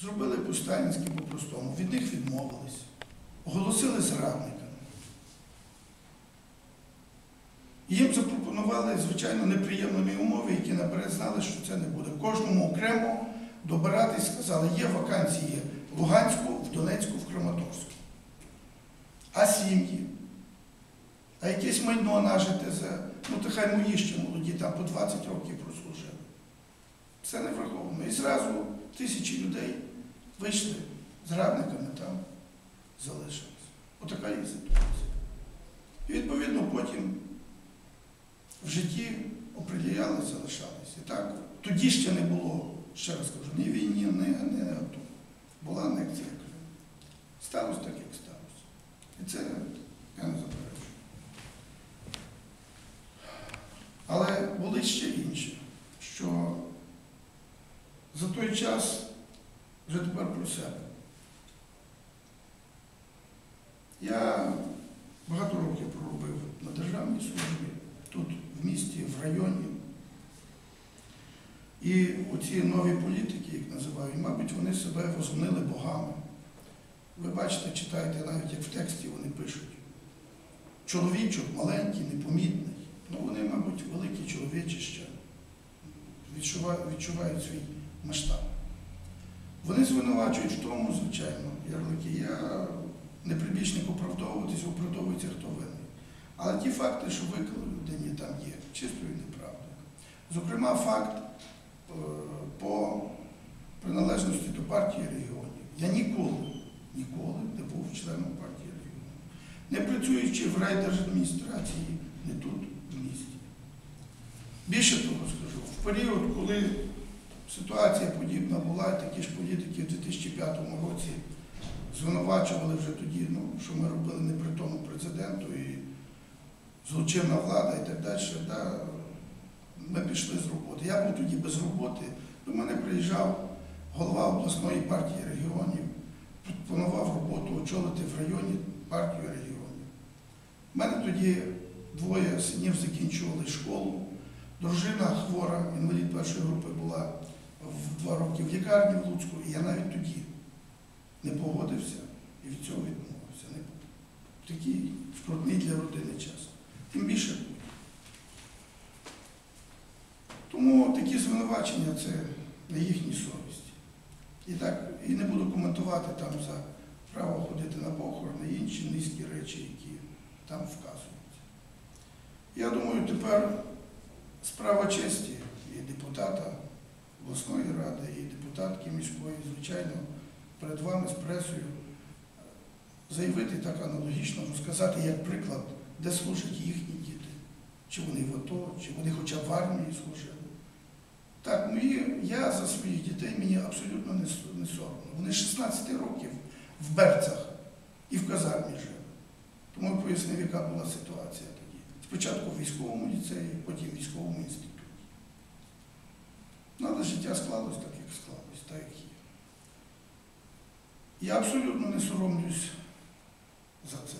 зробили по-сталінськи по-простому, від них відмовились, оголосили зрадниками. І Їм запропонували, звичайно, неприємні умови, які наперед знали, що це не буде. Кожному окремо добиратись, сказали, є вакансії в Луганську, в Донецьку, в Краматорську. А сім'ї? А якесь майно нажите за, ну то хай мої ще молоді, там по 20 років прослужили. Це не враховано. І зразу тисячі людей вийшли зрадниками там, залишились. Отака є ситуація. І відповідно потім в житті оприділяли, залишались. І так, тоді ще не було, ще раз кажу, ні війні, ні, ні АТО. Була анексія Криму. Сталося так, як сталося. І це я не заперечую. Але були ще інші, що за той час вже тепер про себе. Я багато років проробив на державній службі, тут в місті, в районі. І оці нові політики, як називають, мабуть, вони себе возгонили богами. Ви бачите, читаєте навіть як в тексті вони пишуть. Чоловічок маленький, непомітний. Ну вони, мабуть, великі чоловічища відчувають свій масштаб. Вони звинувачують в тому, звичайно, ярлики. Я не прибічник оправдовуватись, оправдовується хто. Але ті факти, що викладені там є, чистою неправдою. Зокрема, факт е, по приналежності до партії регіонів. Я ніколи, ніколи не був членом партії регіонів. Не працюючи в райдержадміністрації, не тут, в місті. Більше того скажу, в період, коли ситуація подібна була, такі ж політики в 2005 році звинувачували вже тоді, ну, що ми робили не при тому президенту і злочинна влада і так далі. Да, ми пішли з роботи. Я був тоді без роботи. До мене приїжджав голова обласної партії регіонів, пропонував роботу очолити в районі партію регіонів. У мене тоді двоє синів закінчували школу. Дружина хвора, інвалід першої групи була в два роки в лікарні в Луцьку, і я навіть тоді не погодився і від цього відмовився. Не такий скрутний для родини час. Тим більше тут. Тому такі звинувачення це на їхній совісті. І так, і не буду коментувати там за право ходити на похорони і інші низькі речі, які там вказуються. Я думаю, тепер справа честі і депутата обласної ради, і депутатки міської, звичайно, перед вами з пресою заявити так аналогічно, розказати як приклад, де служать їхні діти, чи вони в АТО, чи вони хоча б в армії служили. Так, мої, я за своїх дітей мені абсолютно не, не соромно. Вони 16 років в берцях і в казармі жили. Тому я пояснив, яка була ситуація тоді. Спочатку в військовому ліцеї, потім в військовому інституті. Але життя склалось так, як склалось, так як є. Я абсолютно не соромлюсь за це.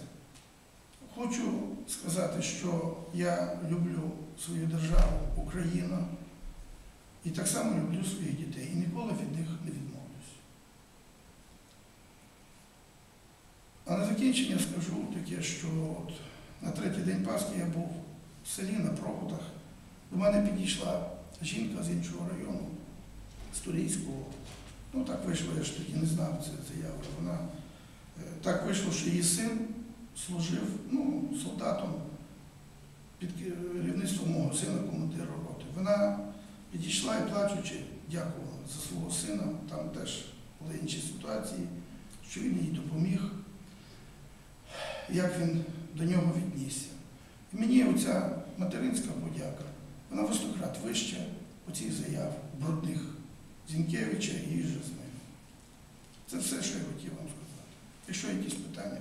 Хочу сказати, що я люблю свою державу, Україну, і так само люблю своїх дітей і ніколи від них не відмовлюсь. А на закінчення скажу таке, що от на третій день Пасхи я був в селі на проводах. До мене підійшла жінка з іншого району, з. Ну так вийшло, я ж тоді не знав це заяви. Вона е, так вийшло, що її син служив ну, солдатом під керівництвом мого сина, командира роти. Вона підійшла і плачучи, дякувала за свого сина. Там теж були інші ситуації, що він їй допоміг, як він до нього віднісся. І мені оця материнська подяка, вона в стократ вища оцих заяв брудних Зінкевича і Жизни. Це все, що я хотів вам сказати. Якщо якісь питання,